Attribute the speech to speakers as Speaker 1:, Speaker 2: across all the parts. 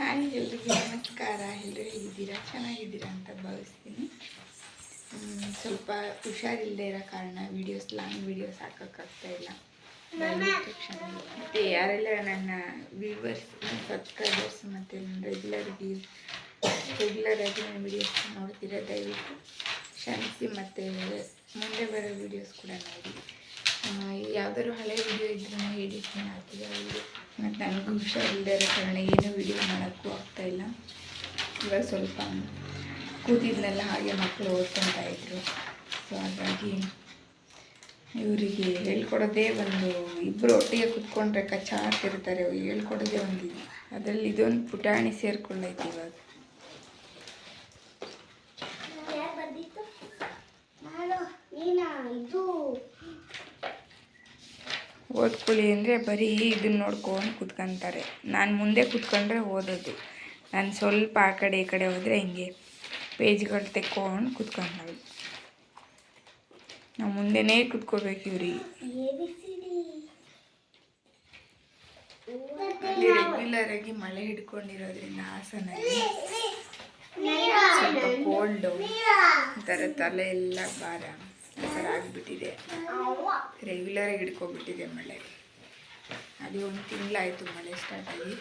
Speaker 1: Hi ಎಲ್ರಿಗೂ ನಮಸ್ಕಾರ. ಎಲ್ಲರೂ ಹೇಗಿದ್ದೀರಾ? ಚೆನ್ನಾಗಿದ್ದೀರಾ ಅಂತ ಭಾವಿಸ್ತೀನಿ. ಸ್ವಲ್ಪ ಹುಷಾರಿಲ್ಲದೆ ಇರೋ ಕಾರಣ ವೀಡಿಯೋಸ್ ಲಾಂಗ್ ವೀಡಿಯೋಸ್ ಹಾಕೋಕ್ಕಾಗ್ತಾ ಇಲ್ಲ. ಮತ್ತು ಯಾರೆಲ್ಲ ನನ್ನ ವ್ಯೂವರ್ಸ್ ಸಬ್ಸ್ಕ್ರೈಬರ್ಸ್ ಮತ್ತು ನನ್ನ ರೆಗ್ಯುಲರ್ ವ್ಯೂ ರೆಗ್ಯುಲರ್ ಆಗಿ ನನ್ನ ವೀಡಿಯೋಸ್ ನೋಡ್ತೀರಾ ದಯವಿಟ್ಟು ಕ್ಷಮಿಸಿ. ಮತ್ತು ಮುಂದೆ ಬರೋ ವೀಡಿಯೋಸ್ ಕೂಡ ನೋಡಿ. ಯಾವ್ದಾದ್ರು ಹಳೆ ವಿಡಿಯೋ ಇದ್ರೆ ಎಡಿಟ್ ಮಾಡ್ತೀವಿ ಆ ವಿಡಿಯೋ ಮತ್ತು ನನಗೂ ಹುಷಾರಿಲ್ಲದೆ ಇರೋ ಕಾರಣ ಏನೂ ವಿಡಿಯೋ ಮಾಡೋಕ್ಕೂ ಆಗ್ತಾ ಇಲ್ಲ. ಇವಾಗ ಸ್ವಲ್ಪ ಕೂತಿದ್ನೆಲ್ಲ ಹಾಗೆ ಮಕ್ಕಳು ಓದ್ಕೊತಾ ಇದ್ರು. ಸೊ ಹಾಗಾಗಿ ಇವರಿಗೆ ಹೇಳ್ಕೊಡೋದೇ ಒಂದು ಇಬ್ಬರು ಒಟ್ಟಿಗೆ ಕುತ್ಕೊಂಡ್ರೆ ಕಚ್ಚಾಡ್ತಿರ್ತಾರೆ ಹೇಳ್ಕೊಡೋದೇ ಒಂದು, ಅದರಲ್ಲಿ ಇದೊಂದು ಪುಟಾಣಿ ಸೇರ್ಕೊಂಡೈತೆ ಇವಾಗ
Speaker 2: ಯಾರು ಬಂದಿತ್ತು ನಾನು ನೀನಾ ಇದು
Speaker 1: ಓದ್ಕೊಳ್ಳಿ ಅಂದರೆ ಬರೀ ಇದನ್ನ ನೋಡ್ಕೊಂಡು ಕುತ್ಕೊಂತಾರೆ. ನಾನು ಮುಂದೆ ಕುತ್ಕೊಂಡ್ರೆ ಓದೋದು. ನಾನು ಸ್ವಲ್ಪ ಆ ಕಡೆ ಈ ಕಡೆ ಹೋದರೆ ಹಿಂಗೆ ಪೇಜ್ಗಳು ತೆಕ್ಕೊಂಡು ಕುತ್ಕೊಂಡಾವೆ ನಾವು ಮುಂದೆನೇ ಕುತ್ಕೋಬೇಕು ಇವ್ರಿಗೆ. ರೆಗ್ಯುಲರ್ ಆಗಿ ಮಳೆ ಹಿಡ್ಕೊಂಡಿರೋದ್ರಿಂದ ಹಾಸನಲ್ಲಿ ಸ್ವಲ್ಪ ಕೋಲ್ಡು ಒಂಥರ ತಲೆ ಎಲ್ಲ ಭಾರ. ಥರ ರೆಗ್ಯುಲರಾಗಿ ಹಿಡ್ಕೊಬಿಟ್ಟಿದೆ ಮಳೆ. ಅದು ಒಂದು ತಿಂಗಳಾಯಿತು ಮಳೆ ಸ್ಟಾರ್ಟ್ ಆಗಿ.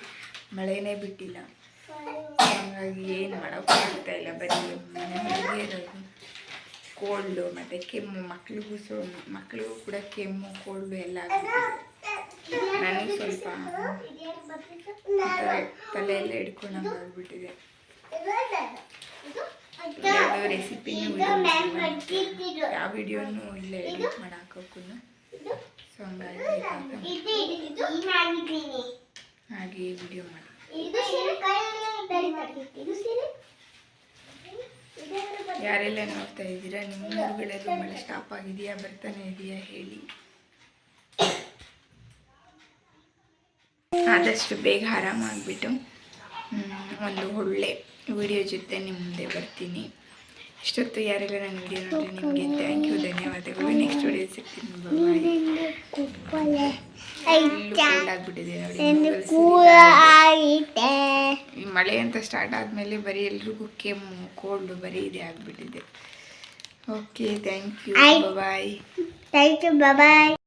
Speaker 1: ಮಳೆನೇ ಬಿಟ್ಟಿಲ್ಲ. ಹಾಗಾಗಿ ಏನು ಮಾಡೋಕ್ಕೂ ಆಗ್ತಾ ಇಲ್ಲ. ಬರೀ ಮನೆ ಇರೋದು. ಕೋಲ್ಡು ಮತ್ತು ಕೆಮ್ಮು, ಮಕ್ಳಿಗೂ ಸೊ, ಮಕ್ಳಿಗೂ ಕೂಡ ಕೆಮ್ಮು ಕೋಲ್ಡು ಎಲ್ಲ ಆಗ್ಬಿಟ್ಟಿದೆ. ನನಗೆ ಸ್ವಲ್ಪ
Speaker 2: ಇದೇನು ಬಂದಿತ್ತು
Speaker 1: ಒಂಥರ ತಲೆ ಎಲ್ಲ ಹಿಡ್ಕೊಂಡಂಗೆ ಆಗ್ಬಿಟ್ಟಿದೆ. ಯಾವುದೋ ರೆಸಿಪಿನೂ ಯಾವ ವಿಡಿಯೋನು ಇಲ್ಲ ಎಡಿಟ್ ಮಾಡಾಕೋಕ್ಕೂ ಸೊ ಹಂಗಾಗಿ ಹಾಗೆ ವಿಡಿಯೋ ಮಾಡಿ. ಯಾರೆಲ್ಲ ನೋಡ್ತಾ ಇದ್ದೀರಾ? ನಿಮ್ಮ ಊರುಗಳಲ್ಲೂ ಮಳೆ ಸ್ಟಾಪ್ ಆಗಿದೆಯಾ? ಬರ್ತಾನೆ ಇದೆಯಾ? ಹೇಳಿ. ಆದಷ್ಟು ಬೇಗ ಆರಾಮಾಗ್ಬಿಟ್ಟು. ಒಂದು ಒಳ್ಳೆ ವಿಡಿಯೋ ಜೊತೆ ನಿಮ್ಮ ಮುಂದೆ ಬರ್ತೀನಿ. ಇಷ್ಟೊತ್ತು ಯಾರೆಲ್ಲ ನನ್ನ ವಿಡಿಯೋ ನೋಡಿ ನಿಮಗೆ ಥ್ಯಾಂಕ್ ಯು ಧನ್ಯವಾದಗಳು. ನೆಕ್ಸ್ಟ್ ವಿಡಿಯೋ ಸಿಗ್ತೀನಿ ಮಳೆ ಅಂತ ಸ್ಟಾರ್ಟ್ ಆದಮೇಲೆ ಬರೀ ಎಲ್ರಿಗೂ ಕೆಮ್ಮು ಕೋಲ್ಡು ಬರೀ ಇದೆ ಆಗಿಬಿಟ್ಟಿದೆ. Okay thank you. Bye
Speaker 2: thank you bye